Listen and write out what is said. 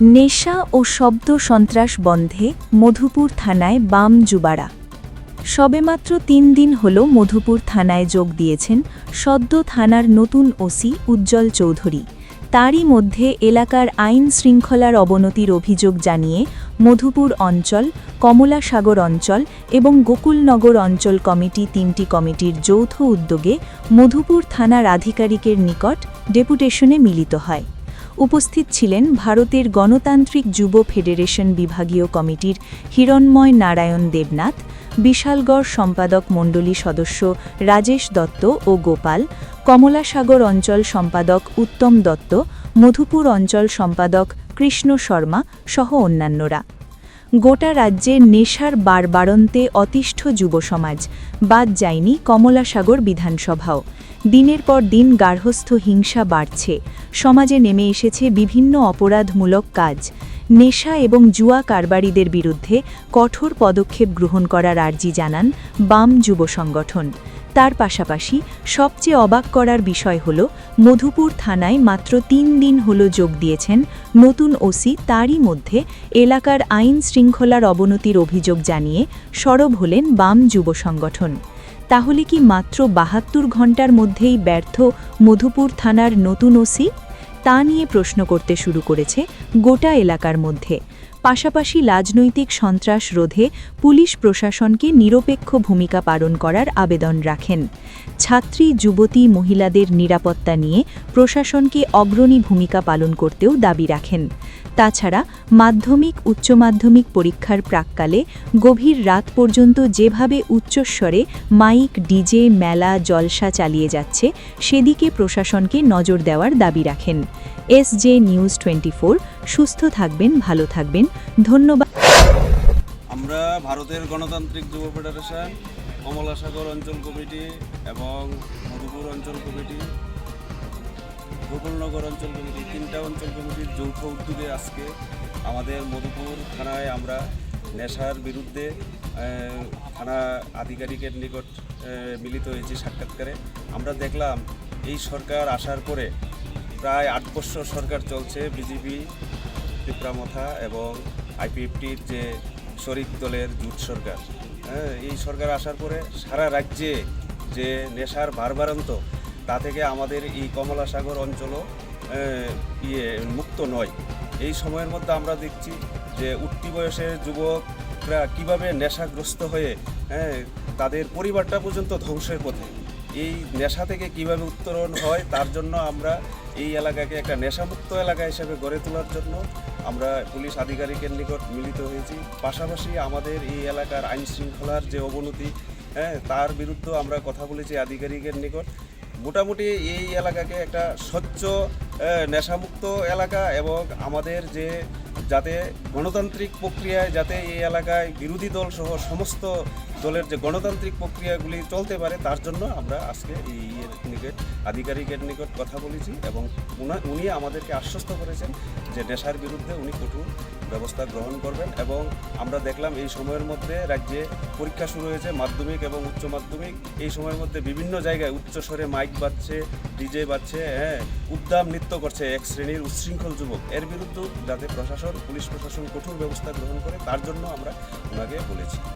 নেশা ও শব্দ সন্ত্রাস বন্ধে মধুপুর থানায় বাম যুবারা। সবেমাত্র তিন দিন হল মধুপুর থানায় যোগ দিয়েছেন সদ্য থানার নতুন ওসি উজ্জ্বল চৌধুরী। তারই মধ্যে এলাকার আইন শৃঙ্খলার অবনতির অভিযোগ জানিয়ে মধুপুর অঞ্চল, কমলাসাগর অঞ্চল এবং গোকুলনগর অঞ্চল কমিটি তিনটি কমিটির যৌথ উদ্যোগে মধুপুর থানার আধিকারিকের নিকট ডেপুটেশনে মিলিত হয়। উপস্থিত ছিলেন ভারতের গণতান্ত্রিক যুব ফেডারেশন বিভাগীয় কমিটির হিরণময় নারায়ণ দেবনাথ, বিশালগড় সম্পাদক মণ্ডলী সদস্য রাজেশ দত্ত ও গোপাল, কমলাসাগর অঞ্চল সম্পাদক উত্তম দত্ত, মধুপুর অঞ্চল সম্পাদক কৃষ্ণ শর্মা সহ অন্যান্যরা। গোটা রাজ্যে নেশার বারবারন্তে অতিষ্ঠ যুব সমাজ, বাদ যায়নি কমলাসাগর বিধানসভাও। দিনের পর দিন গার্হস্থ্য হিংসা বাড়ছে। সমাজে নেমে এসেছে বিভিন্ন অপরাধমূলক কাজ। নেশা এবং জুয়া কারবারিদের বিরুদ্ধে কঠোর পদক্ষেপ গ্রহণ করার আর্জি জানান বাম যুব সংগঠন। তার পাশাপাশি সবচেয়ে অবাক করার বিষয় হল, মধুপুর থানায় মাত্র তিন দিন হল যোগ দিয়েছেন নতুন ওসি তারই মধ্যে এলাকার আইন শৃঙ্খলার অবনতির অভিযোগ জানিয়ে সরব হলেন বাম যুব সংগঠন। তাহলে কি মাত্র বাহাত্তর ঘণ্টার মধ্যেই ব্যর্থ মধুপুর থানার নতুন ওসি? তা নিয়ে প্রশ্ন করতে শুরু করেছে গোটা এলাকার মধ্যে। পাশাপাশি রাজনৈতিক সন্ত্রাস রোধে পুলিশ প্রশাসনকে নিরপেক্ষ ভূমিকা পালন করার আবেদন রাখেন। ছাত্রী, যুবতী, মহিলাদের নিরাপত্তা নিয়ে প্রশাসনকে অগ্রণী ভূমিকা পালন করতেও দাবি রাখেন। তাছাড়া মাধ্যমিক, উচ্চ মাধ্যমিক পরীক্ষার প্রাককালে গভীর রাত পর্যন্ত যেভাবে উচ্চস্বরে মাইক, ডিজে, মেলা, জলসা চালিয়ে যাচ্ছে, সেদিকে প্রশাসনকে নজর দেওয়ার দাবি রাখেন। এস জে নিউজ টোয়েন্টি সুস্থ থাকবেন, ভালো থাকবেন ধন্যবাদ। আমরা ভারতের গণতান্ত্রিক যুব ফেডারেশন কমলাসাগর অঞ্চল কমিটি এবং মধুপুর অঞ্চল কমিটি, গোকুলনগর অঞ্চল কমিটি, তিনটা অঞ্চল কমিটির যৌথ উদ্যোগে আজকে আমাদের মধুপুর থানায় আমরা নেশার বিরুদ্ধে থানা আধিকারিকের নিকট মিলিত হয়েছি সাক্ষাৎকারে। আমরা দেখলাম এই সরকার আসার পরে প্রায় আট বছর সরকার চলছে, বিজেপি তিপ্রামথা এবং আইপিএফটির যে শরিক দলের জুট সরকার হ্যাঁ এই সরকার আসার পরে সারা রাজ্যে যে নেশার বারবারান্ত তা থেকে আমাদের এই কমলাসাগর অঞ্চলও ইয়ে মুক্ত নয়। এই সময়ের মধ্যে আমরা দেখছি যে উঠতি বয়সের যুবকরা কীভাবে নেশাগ্রস্ত হয়ে হ্যাঁ তাদের পরিবারটা পর্যন্ত ধ্বংসের পথে। এই নেশা থেকে কীভাবে উত্তরণ হয়, তার জন্য আমরা এই এলাকাকে একটা নেশামুক্ত এলাকা হিসেবে গড়ে তোলার জন্য আমরা পুলিশ আধিকারিকের নিকট মিলিত হয়েছি। পাশাপাশি আমাদের এই এলাকার আইন শৃঙ্খলার যে অবনতি হ্যাঁ তার বিরুদ্ধেও আমরা কথা বলেছি আধিকারিকের নিকট। মোটামুটি এই এলাকাকে একটা স্বচ্ছ নেশামুক্ত এলাকা এবং আমাদের যে যাতে গণতান্ত্রিক প্রক্রিয়ায় যাতে এই এলাকায় বিরোধী দলসহ সমস্ত দলের যে গণতান্ত্রিক প্রক্রিয়াগুলি চলতে পারে, তার জন্য আমরা আজকে এই নিকট, আধিকারিকের নিকট কথা বলেছি এবং উনা- আমাদেরকে আশ্বস্ত করেছেন যে নেশার বিরুদ্ধে উনি কঠোর ব্যবস্থা গ্রহণ করবেন এবং আমরা দেখলাম এই সময়ের মধ্যে রাজ্যে পরীক্ষা শুরু হয়েছে মাধ্যমিক এবং উচ্চ মাধ্যমিক। এই সময়ের মধ্যে বিভিন্ন জায়গায় উচ্চ স্বরে মাইক বাজছে, ডিজে বাজছে হ্যাঁ উদ্দাম নৃত্য করছে এক শ্রেণির উচ্ছৃঙ্খল যুবক। এর বিরুদ্ধে যাতে প্রশাসন, পুলিশ প্রশাসন কঠোর ব্যবস্থা গ্রহণ করে, তার জন্য আমরা ওনাকে বলেছি।